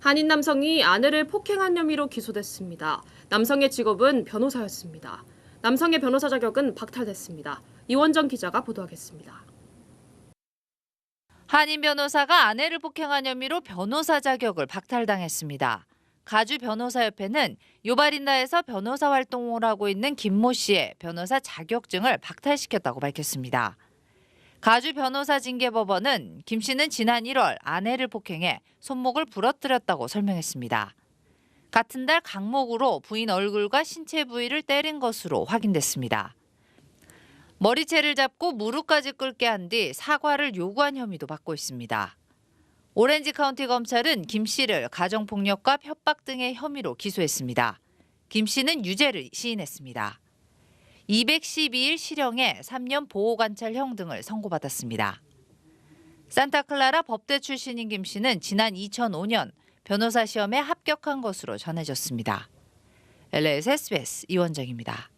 한인 남성이 아내를 폭행한 혐의로 기소됐습니다. 남성의 직업은 변호사였습니다. 남성의 변호사 자격은 박탈됐습니다. 이원정 기자가 보도하겠습니다. 한인 변호사가 아내를 폭행한 혐의로 변호사 자격을 박탈당했습니다. 가주 변호사협회는 요바린다에서 변호사 활동을 하고 있는 김모 씨의 변호사 자격증을 박탈시켰다고 밝혔습니다. 가주 변호사 징계법원은 김 씨는 지난 1월 아내를 폭행해 손목을 부러뜨렸다고 설명했습니다. 같은 달 강목으로 부인 얼굴과 신체 부위를 때린 것으로 확인됐습니다. 머리채를 잡고 무릎까지 꿇게 한 뒤 사과를 요구한 혐의도 받고 있습니다. 오렌지 카운티 검찰은 김 씨를 가정폭력과 협박 등의 혐의로 기소했습니다. 김 씨는 유죄를 시인했습니다. 212일 실형에 3년 보호관찰형 등을 선고받았습니다. 산타클라라 법대 출신인 김 씨는 지난 2005년 변호사 시험에 합격한 것으로 전해졌습니다. LS SBS 이원정입니다.